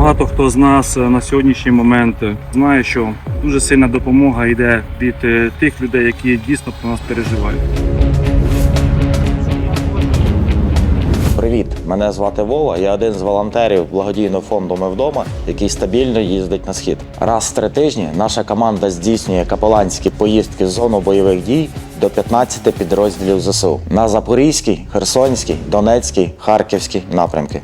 багато хто з нас е, на сьогоднішній момент е, знає, що дуже сильна допомога йде від е, тих людей, які дійсно про нас переживають. Привіт, мене звати Вова. Я один з волонтерів благодійного фонду Ми вдома, який стабільно їздить на схід. Раз в три тижні наша команда здійснює капеланські поїздки з зону бойових дій до 15 підрозділів ЗСУ на Запорізький, Херсонський, Донецький, Харківський напрямки.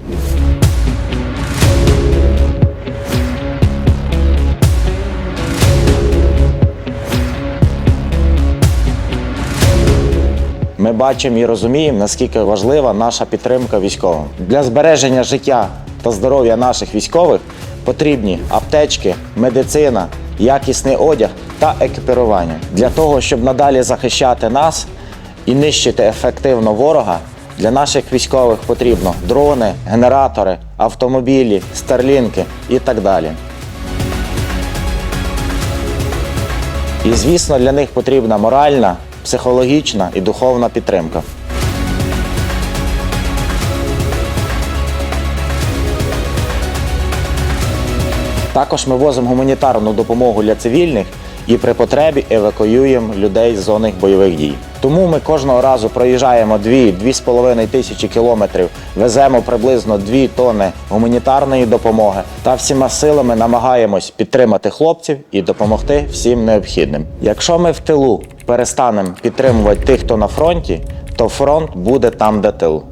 Ми бачимо і розуміємо, наскільки важлива наша підтримка військовим. Для збереження життя та здоров'я наших військових потрібні аптечки, медицина, якісний одяг та екіпірування. Для того, щоб надалі захищати нас і нищити ефективно ворога, для наших військових потрібно дрони, генератори, автомобілі, старлінки і так далі. І звісно, для них потрібна моральна, психологічна і духовна підтримка. Також ми возимо гуманітарну допомогу для цивільних і при потребі евакуюємо людей з зони бойових дій. Тому ми кожного разу проїжджаємо 2-2,5 тисячі кілометрів, веземо приблизно 2 тонни гуманітарної допомоги та всіма силами намагаємось підтримати хлопців і допомогти всім необхідним. Якщо ми в тилу перестанемо підтримувати тих, хто на фронті, то фронт буде там, де тил.